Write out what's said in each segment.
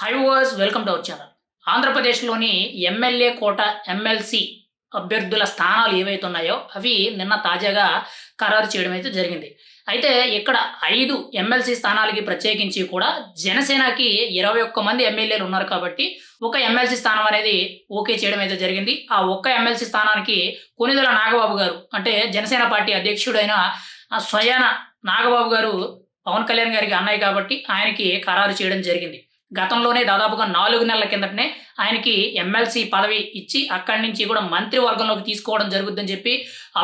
Hi welcome to our channel ఆంధ్రప్రదేశ్లోని MLA quota MLC అభ్యర్థుల స్థానాలు ఏవైతే ఉన్నాయో అవి నిన్న తాజాగా ఖరారు చేయడం అయితే జరిగింది. అయితే ఇక్కడ ఐదు ఎమ్మెల్సీ స్థానాలకి ప్రత్యేకించి కూడా జనసేనకి ఇరవై ఒక్క మంది ఎమ్మెల్యేలు ఉన్నారు కాబట్టి ఒక ఎమ్మెల్సీ స్థానం అనేది ఓకే చేయడం అయితే జరిగింది. ఆ ఒక్క ఎమ్మెల్సీ స్థానానికి కొనిదల నాగబాబు గారు అంటే జనసేన పార్టీ అధ్యక్షుడైన స్వయాన నాగబాబు గారు పవన్ కళ్యాణ్ గారికి అన్నయ్య కాబట్టి ఆయనకి ఖరారు చేయడం జరిగింది. గతంలోనే దాదాపుగా నాలుగు నెలల కిందటనే ఆయనకి ఎమ్మెల్సీ పదవి ఇచ్చి అక్కడి నుంచి కూడా మంత్రివర్గంలోకి తీసుకోవడం జరుగుద్దని చెప్పి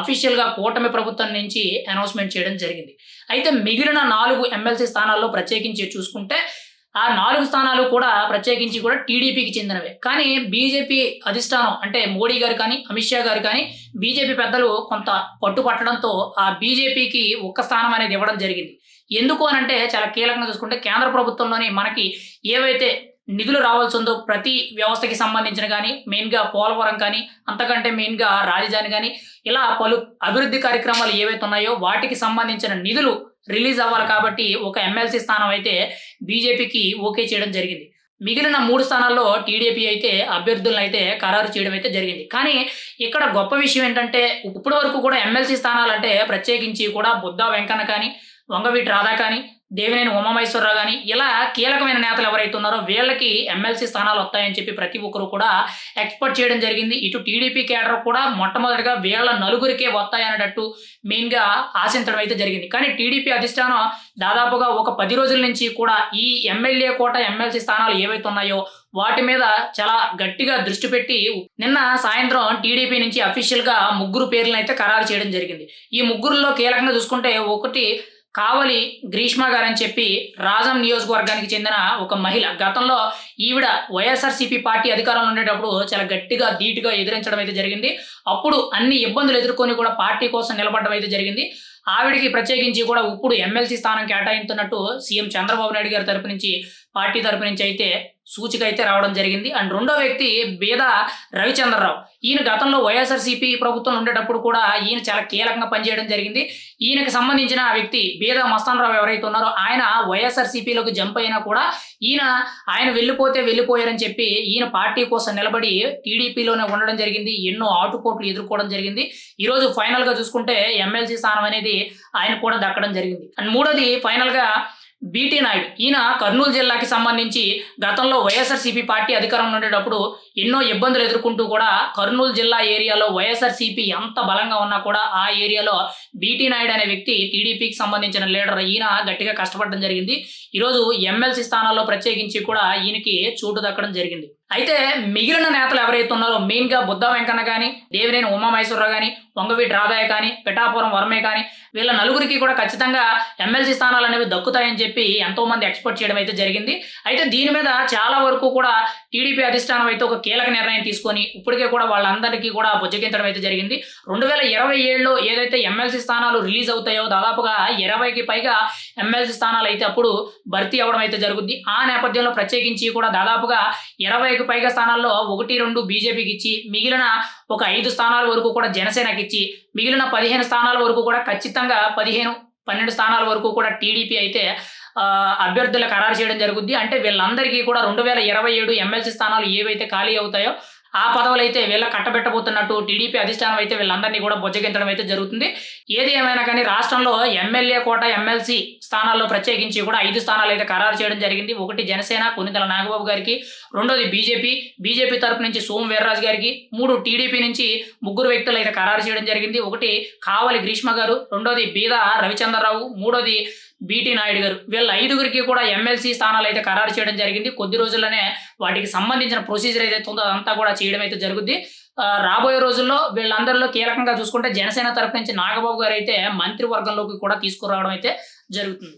అఫీషియల్గా కూటమి ప్రభుత్వం నుంచి అనౌన్స్మెంట్ చేయడం జరిగింది. అయితే మిగిలిన నాలుగు ఎమ్మెల్సీ స్థానాల్లో ప్రత్యేకించి చూసుకుంటే ఆ నాలుగు స్థానాలు కూడా ప్రత్యేకించి కూడా టీడీపీకి చెందినవే. కానీ బీజేపీ అధిష్టానం అంటే మోడీ గారు కానీ అమిత్ షా గారు కానీ బీజేపీ పెద్దలు కొంత పట్టుపట్టడంతో ఆ బీజేపీకి ఒక్క స్థానం అనేది ఇవ్వడం జరిగింది. ఎందుకు అని అంటే చాలా కీలకంగా చూసుకుంటే కేంద్ర ప్రభుత్వంలోని మనకి ఏవైతే నిధులు రావాల్సి ఉందో ప్రతి వ్యవస్థకి సంబంధించిన కానీ మెయిన్గా పోలవరం కానీ అంతకంటే మెయిన్గా రాజధాని కానీ ఇలా పలు అభివృద్ధి కార్యక్రమాలు ఏవైతే ఉన్నాయో వాటికి సంబంధించిన నిధులు రిలీజ్ అవ్వాలి కాబట్టి ఒక ఎమ్మెల్సీ స్థానం అయితే బీజేపీకి ఓకే చేయడం జరిగింది. మిగిలిన మూడు స్థానాల్లో టీడీపీ అయితే అభ్యర్థులను అయితే ఖరారు చేయడం అయితే జరిగింది. కానీ ఇక్కడ గొప్ప విషయం ఏంటంటే ఇప్పటి వరకు కూడా ఎమ్మెల్సీ స్థానాలు అంటే ప్రత్యేకించి కూడా బుద్ధా వెంకన్న కానీ వంగవీటి రాధా కానీ దేవినేని ఉమామహేశ్వరరావు కానీ ఇలా కీలకమైన నేతలు ఎవరైతే ఉన్నారో వీళ్ళకి ఎమ్మెల్సీ స్థానాలు వస్తాయని చెప్పి ప్రతి ఒక్కరు కూడా ఎక్స్పర్ట్ చేయడం జరిగింది. ఇటు టీడీపీ కేడర్ కూడా మొట్టమొదటిగా వీళ్ళ నలుగురికే వస్తాయనేటట్టు మెయిన్గా ఆశించడం అయితే జరిగింది. కానీ టీడీపీ అధిష్టానం దాదాపుగా ఒక పది రోజుల నుంచి కూడా ఈ ఎమ్మెల్యే కోట ఎమ్మెల్సీ స్థానాలు ఏవైతే ఉన్నాయో వాటి మీద చాలా గట్టిగా దృష్టి పెట్టి నిన్న సాయంత్రం టీడీపీ నుంచి అఫీషియల్గా ముగ్గురు పేర్లను అయితే ఖరారు చేయడం జరిగింది. ఈ ముగ్గురులో కీలకంగా చూసుకుంటే ఒకటి కావలి గ్రీష్మ గారు అని చెప్పి రాజం నియోజకవర్గానికి చెందిన ఒక మహిళ. గతంలో ఈవిడ వైఎస్ఆర్సీపీ పార్టీ అధికారంలో ఉండేటప్పుడు చాలా గట్టిగా ధీటుగా ఎదిరించడం అయితే జరిగింది. అప్పుడు అన్ని ఇబ్బందులు ఎదుర్కొని కూడా పార్టీ కోసం నిలబడడం అయితే జరిగింది. ఆవిడికి ప్రత్యేకించి కూడా ఇప్పుడు ఎమ్మెల్సీ స్థానం కేటాయించినట్టు సీఎం చంద్రబాబు నాయుడు గారి తరపు నుంచి పార్టీ తరపు నుంచి అయితే సూచిక అయితే రావడం జరిగింది. అండ్ రెండో వ్యక్తి బీద రవిచంద్రరావు. ఈయన గతంలో వైఎస్ఆర్సీపీ ప్రభుత్వం ఉండేటప్పుడు కూడా ఈయన చాలా కీలకంగా పనిచేయడం జరిగింది. ఈయనకు సంబంధించిన వ్యక్తి బీద మస్తానరావు ఎవరైతే ఉన్నారో ఆయన వైఎస్ఆర్సీపీలోకి జంప్ అయినా కూడా ఈయన ఆయన వెళ్ళిపోతే వెళ్ళిపోయారని చెప్పి ఈయన పార్టీ కోసం నిలబడి టీడీపీలోనే ఉండడం జరిగింది. ఎన్నో ఆటుపోట్లు ఎదుర్కోవడం జరిగింది. ఈరోజు ఫైనల్గా చూసుకుంటే ఎమ్మెల్సీ స్థానం అనేది ఆయన కూడా దక్కడం జరిగింది. అండ్ మూడోది ఫైనల్గా బీటీ నాయుడు. ఈయన కర్నూలు జిల్లాకి సంబంధించి గతంలో వైఎస్ఆర్సీపీ పార్టీ అధికారంలో ఉండేటప్పుడు ఎన్నో ఇబ్బందులు ఎదుర్కొంటూ కూడా కర్నూలు జిల్లా ఏరియాలో వైఎస్ఆర్సీపీ ఎంత బలంగా ఉన్నా కూడా ఆ ఏరియాలో బీటీ నాయుడు అనే వ్యక్తి టీడీపీకి సంబంధించిన లీడర్ ఈయన గట్టిగా కష్టపడడం జరిగింది. ఈరోజు ఎమ్మెల్సీ స్థానాల్లో ప్రత్యేకించి కూడా ఈయనకి చోటు దక్కడం జరిగింది. అయితే మిగిలిన నేతలు ఎవరైతే ఉన్నారో మెయిన్గా బుద్ధ వెంకన్న కానీ దేవినేని ఉమామహేశ్వరరావు కానీ వంగవీటి రాధాయ కానీ పిఠాపురం వర్మే కానీ వీళ్ళ నలుగురికి కూడా ఖచ్చితంగా ఎమ్మెల్సీ స్థానాలు అనేవి దక్కుతాయని చెప్పి ఎంతో మంది ఎక్స్పోర్ట్ చేయడం అయితే జరిగింది. అయితే దీని మీద చాలా వరకు కూడా టీడీపీ అధిష్టానం అయితే ఒక కీలక నిర్ణయం తీసుకొని ఇప్పటికే కూడా వాళ్ళందరికీ కూడా బుజ్జగించడం అయితే జరిగింది. రెండు వేల ఇరవై ఏడులో ఏదైతే ఎమ్మెల్సీ స్థానాలు రిలీజ్ అవుతాయో దాదాపుగా ఇరవైకి పైగా ఎమ్మెల్సీ స్థానాలు అయితే అప్పుడు భర్తీ అవ్వడం అయితే జరుగుద్ది. ఆ నేపథ్యంలో ప్రత్యేకించి కూడా దాదాపుగా ఇరవైకి పైగా స్థానాల్లో ఒకటి రెండు బీజేపీకి ఇచ్చి మిగిలిన ఒక ఐదు స్థానాల వరకు కూడా జనసేనకి ఇచ్చి మిగిలిన పదిహేను స్థానాల వరకు కూడా ఖచ్చితంగా పదిహేను పన్నెండు స్థానాల వరకు కూడా టీడీపీ అయితే అభ్యర్థుల ఖరారు చేయడం జరుగుద్ది. అంటే వీళ్ళందరికీ కూడా రెండు వేల ఇరవై ఏడు ఎమ్మెల్సీ స్థానాలు ఏవైతే ఖాళీ అవుతాయో ఆ పదవులు అయితే వీళ్ళ కట్టబెట్టబోతున్నట్టు టీడీపీ అధిష్టానం అయితే వీళ్ళందరినీ కూడా బొజ్జగించడం అయితే జరుగుతుంది. ఏది ఏమైనా కానీ రాష్ట్రంలో ఎమ్మెల్యే కోట ఎమ్మెల్సీ స్థానాల్లో ప్రత్యేకించి కూడా ఐదు స్థానాలు అయితే ఖరారు చేయడం జరిగింది. ఒకటి జనసేన కొనిదల నాగబాబు గారికి రెండోది బీజేపీ. బీజేపీ తరపు నుంచి సోము వీర్రాజు గారికి మూడు టీడీపీ నుంచి ముగ్గురు వ్యక్తులు అయితే ఖరారు చేయడం జరిగింది. ఒకటి కావలి గ్రీష్మ గారు రెండోది బీద రవిచంద్రరావు మూడోది బీటీ నాయుడు గారు. వీళ్ళ ఐదుగురికి కూడా ఎమ్మెల్సీ స్థానాలు అయితే ఖరారు చేయడం జరిగింది. కొద్ది రోజుల్లోనే వాటికి సంబంధించిన ప్రొసీజర్ ఏదైతే ఉందో అదంతా కూడా చేయడం అయితే జరుగుద్ది. రాబోయే రోజుల్లో వీళ్ళందరిలో కీలకంగా చూసుకుంటే జనసేన తరపు నుంచి నాగబాబు గారు అయితే మంత్రివర్గంలోకి కూడా తీసుకురావడం అయితే జరుగుతుంది.